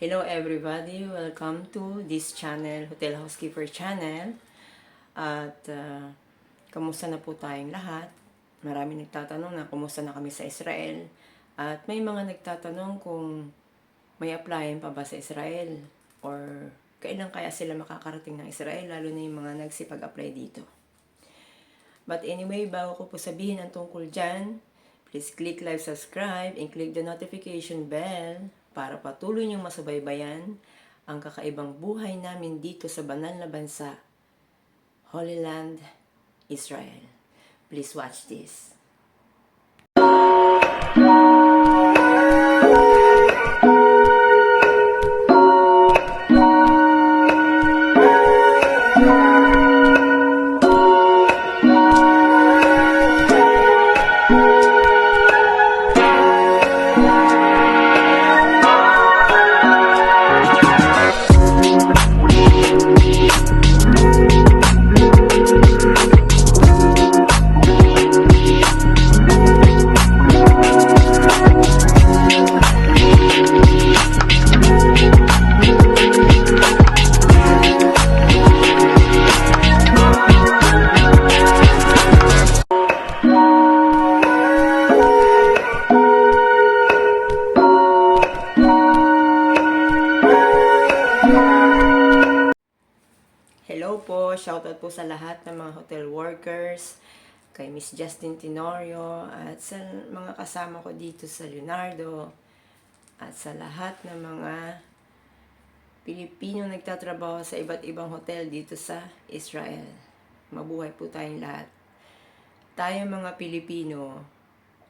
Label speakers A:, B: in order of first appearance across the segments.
A: Hello everybody, welcome to this channel, Hotel Housekeeper Channel. At uh, kamusta na po tayong lahat? Marami nagtatanong na kumusta na kami sa Israel. At may mga nagtatanong kung may applyin pa ba sa Israel or kailan kaya sila makakarating ng Israel lalo na yung mga nagsipag-apply dito. But anyway, bago ko po sabihin ang tungkol dyan, please click like, subscribe, and click the notification bell para patuloy niyong masubaybayan ang kakaibang buhay namin dito sa banal na bansa, Holy Land, Israel. Please watch this. Po, sa lahat ng mga hotel workers, kay Miss Justin Tenorio, at sa mga kasama ko dito sa Leonardo, at sa lahat ng mga Pilipino nagtatrabaho sa iba't ibang hotel dito sa Israel. Mabuhay po tayong lahat. Tayo mga Pilipino,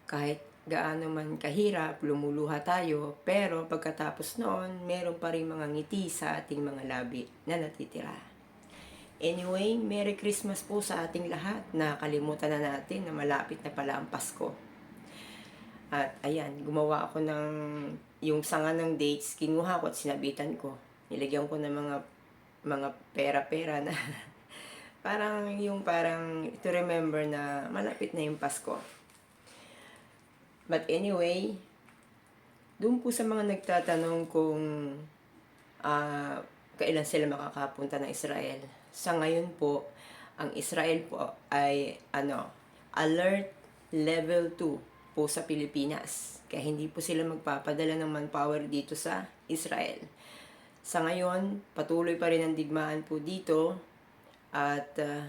A: kahit gaano man kahirap, lumuluha tayo, pero pagkatapos noon, meron pa rin mga ngiti sa ating mga labi na natitira. Anyway, Merry Christmas po sa ating lahat. Nakalimutan na natin na malapit na pala ang Pasko. At ayan, gumawa ako ng yung sanga ng dates, kinuha ko at sinabitan ko. Nilagyan ko ng mga mga pera-pera na parang yung parang to remember na malapit na yung Pasko. But anyway, doon po sa mga nagtatanong kung ah, kailan sila makakapunta ng Israel. Sa ngayon po, ang Israel po ay ano, alert level 2 po sa Pilipinas. Kaya hindi po sila magpapadala ng manpower dito sa Israel. Sa ngayon, patuloy pa rin ang digmaan po dito at ah,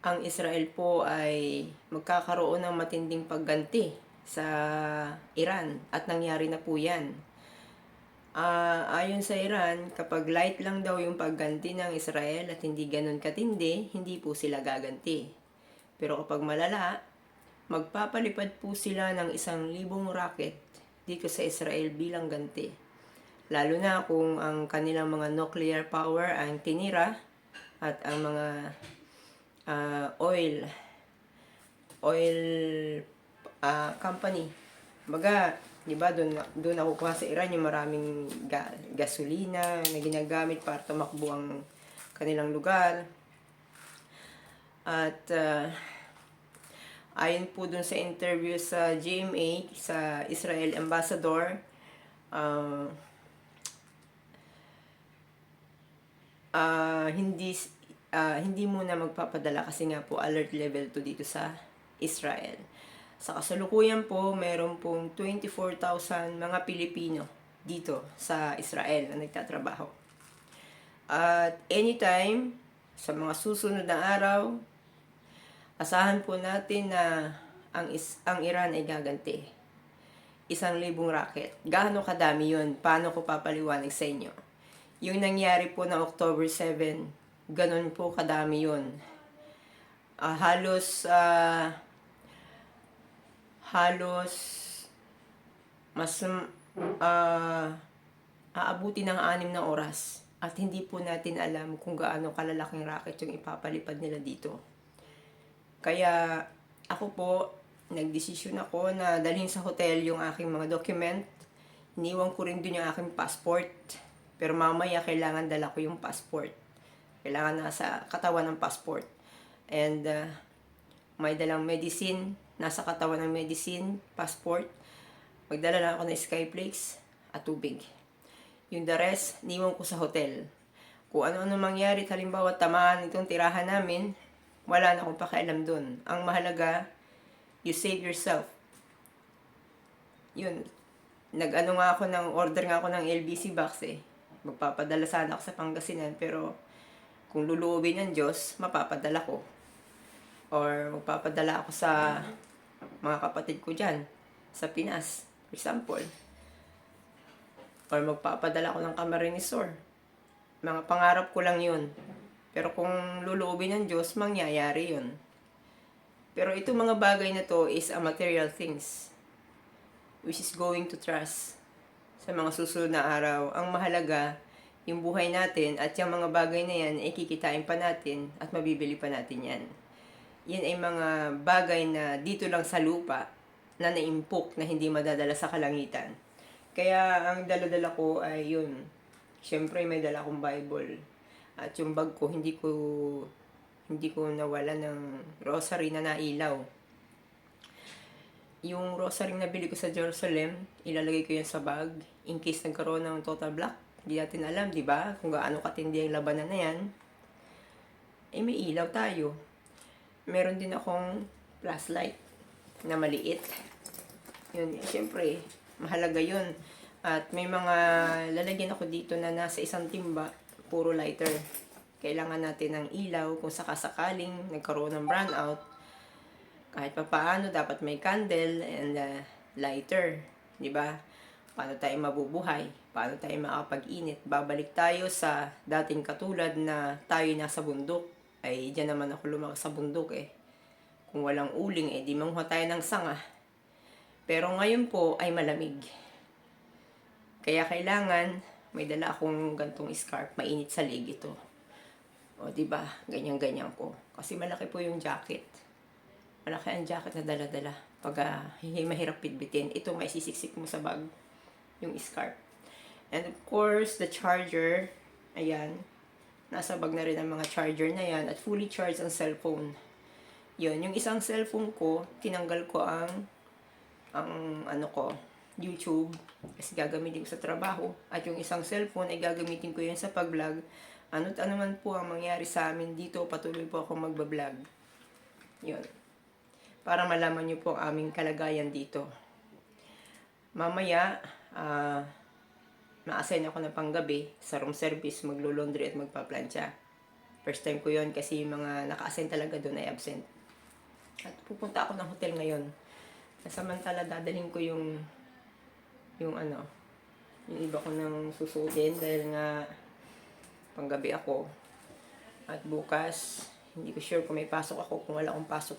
A: ang Israel po ay magkakaroon ng matinding pagganti sa Iran at nangyari na po yan. Ah, ayon sa Iran, kapag light lang daw yung pagganti ng Israel at hindi ganun katindi, hindi po sila gaganti. Pero kapag malala, magpapalipad po sila ng isang libong rocket dito sa Israel bilang ganti. Lalo na kung ang kanilang mga nuclear power ang tinira at ang mga ah, oil oil ah, company. Baga, di ba, doon, doon ako kuha sa Iran yung maraming ga- gasolina na ginagamit para tumakbo ang kanilang lugar. At ah, ayon po dun sa interview sa GMA, sa Israel Ambassador, ah, ah, hindi ah, hindi muna magpapadala kasi nga po alert level 2 dito sa Israel. Sa kasalukuyan po, meron pong 24,000 mga Pilipino dito sa Israel na nagtatrabaho. At anytime, sa mga susunod na araw, asahan po natin na ang, is, ang Iran ay gaganti. Isang libong rocket. Gaano kadami yun? Paano ko papaliwanag sa inyo? Yung nangyari po ng October 7, ganun po kadami yun. Ah, halos ah, halos mas ah, aabuti ng anim na oras at hindi po natin alam kung gaano kalalaking rocket yung ipapalipad nila dito. Kaya ako po, nagdesisyon ako na dalhin sa hotel yung aking mga document. Iniwan ko rin dun yung aking passport. Pero mamaya kailangan dala ko yung passport. Kailangan nasa katawan ng passport. And uh, may dalang medicine, nasa katawan ng medicine, passport. Magdala lang ako ng Skyflakes at tubig. Yung the rest, niwan ko sa hotel. Kung ano-ano mangyari, halimbawa tamaan itong tirahan namin, wala na akong pakialam dun. Ang mahalaga, you save yourself. Yun. Nag-ano nga ako ng, order nga ako ng LBC box eh. Magpapadala sana ako sa Pangasinan, pero kung luluubin ng Diyos, mapapadala ko. Or magpapadala ako sa mga kapatid ko dyan, sa Pinas, for example. Or magpapadala ako ng Camarinesor. Mga pangarap ko lang yun. Pero kung luluubin ng Diyos, mangyayari yun. Pero itong mga bagay na to is a material things. Which is going to trust sa mga susunod na araw. Ang mahalaga, yung buhay natin at yung mga bagay na yan, ay kikitain pa natin at mabibili pa natin yan. Yan ay mga bagay na dito lang sa lupa na naimpok na hindi madadala sa kalangitan. Kaya ang daladala ko ay yun. Siyempre may dala akong Bible. At yung bag ko, hindi ko hindi ko nawala ng rosary na nailaw. Yung rosary na bili ko sa Jerusalem, ilalagay ko yan sa bag in case nagkaroon ng total black. Hindi natin alam, di ba? Kung gaano katindi ang labanan na yan. Eh, may ilaw tayo. Meron din akong flashlight na maliit. Yun, syempre, mahalaga yun. At may mga lalagyan ako dito na nasa isang timba, puro lighter. Kailangan natin ng ilaw kung sakasakaling nagkaroon ng brownout. Kahit pa paano, dapat may candle and uh, lighter. Ba? Paano tayo mabubuhay? Paano tayo makapag-init? Babalik tayo sa dating katulad na tayo nasa bundok. Ay, dyan naman ako lumakas sa bundok eh. Kung walang uling, eh di manguha tayo ng sanga. Pero ngayon po ay malamig. Kaya kailangan may dala akong gantong scarf, mainit sa leg ito. O, di ba? Ganyan-ganyan ko. Kasi malaki po yung jacket. Malaki ang jacket na dala-dala. Pag uh, mahirap pitbitin, ito may sisiksik mo sa bag. Yung scarf. And of course, the charger. Ayan. Nasa bag na rin ang mga charger na yan. At fully charged ang cellphone. Yun. Yung isang cellphone ko, tinanggal ko ang ang ano ko, YouTube kasi gagamitin ko sa trabaho at yung isang cellphone ay gagamitin ko yun sa pag-vlog ano't ano man po ang mangyari sa amin dito patuloy po ako magbablog yun para malaman nyo po ang aming kalagayan dito mamaya ah ma-assign ako ng panggabi sa room service maglo-laundry at magpa-plancha first time ko yon kasi yung mga naka-assign talaga doon ay absent at pupunta ako ng hotel ngayon Samantala, dadalhin ko yung yung ano, yung iba ko nang susutin dahil nga panggabi ako. At bukas, hindi ko sure kung may pasok ako. Kung wala akong pasok,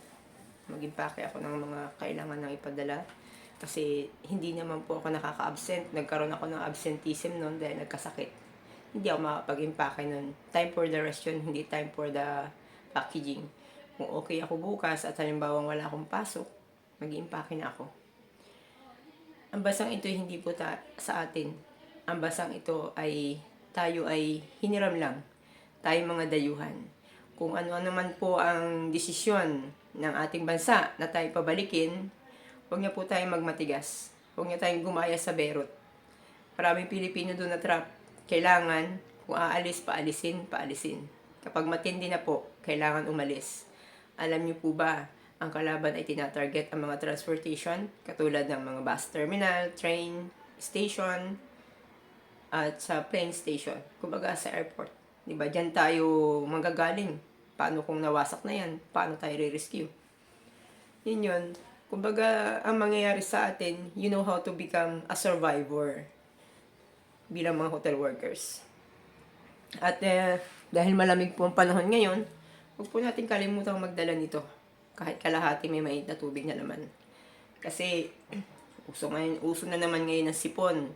A: mag-impake ako ng mga kailangan ng ipadala. Kasi hindi naman po ako nakaka-absent. Nagkaroon ako ng absenteeism noon dahil nagkasakit. Hindi ako makapag-impake noon. Time for the rest yun, hindi time for the packaging. Kung okay ako bukas at halimbawa wala akong pasok, mag-iimpake na ako. Ang basang ito hindi po ta- sa atin. Ang basang ito ay tayo ay hiniram lang. Tayo mga dayuhan. Kung ano-ano man po ang desisyon ng ating bansa na tayo pabalikin, huwag niya po tayong magmatigas. Huwag niya tayong gumaya sa berot. Maraming Pilipino doon na trap. Kailangan, kung aalis, paalisin, paalisin. Kapag matindi na po, kailangan umalis. Alam niyo po ba, ang kalaban ay tinatarget ang mga transportation katulad ng mga bus terminal, train station, at sa plane station. Kumbaga sa airport. Di ba? Diyan tayo manggagaling. Paano kung nawasak na yan? Paano tayo re-rescue? Yun yun. Kumbaga, ang mangyayari sa atin, you know how to become a survivor bilang mga hotel workers. At eh, dahil malamig po ang panahon ngayon, huwag po natin kalimutang magdala nito kahit kalahati may mainit na tubig na naman. Kasi, uso, ngayon, uso na naman ngayon ng sipon.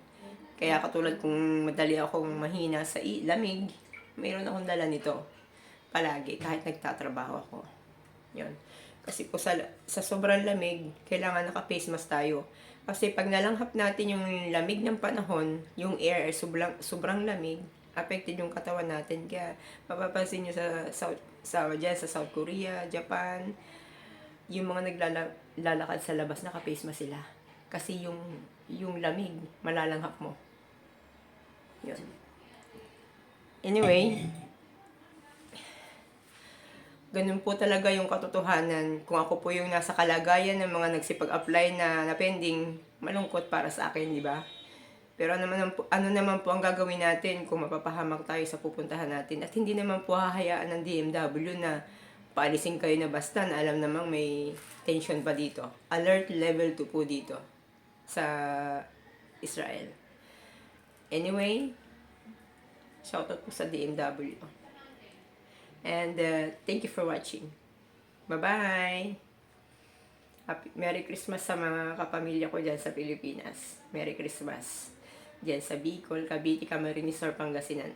A: Kaya katulad kung madali akong mahina sa lamig, mayroon akong dala nito. Palagi, kahit nagtatrabaho ako. Yun. Kasi po sa, sa sobrang lamig, kailangan naka-face mask tayo. Kasi pag nalanghap natin yung lamig ng panahon, yung air ay sobrang, sobrang lamig, affected yung katawan natin. Kaya mapapansin nyo sa South, sa, dyan, sa South Korea, Japan, yung mga naglalakad sa labas, naka-face mask sila. Kasi yung, yung lamig, malalanghap mo. Yun. Anyway, ganun po talaga yung katotohanan. Kung ako po yung nasa kalagayan ng mga nagsipag-apply na, na pending, malungkot para sa akin, di ba? Pero ano naman, po, ano naman po ang gagawin natin kung mapapahamak tayo sa pupuntahan natin? At hindi naman po hahayaan ng DMW na paalisin kayo na basta na alam namang may tension pa dito. Alert level 2 po dito sa Israel. Anyway, shoutout po sa DMW. And uh, thank you for watching. Bye-bye! Happy, Merry Christmas sa mga kapamilya ko dyan sa Pilipinas. Merry Christmas. Dyan sa Bicol, Cavite, Camarines, or Pangasinan.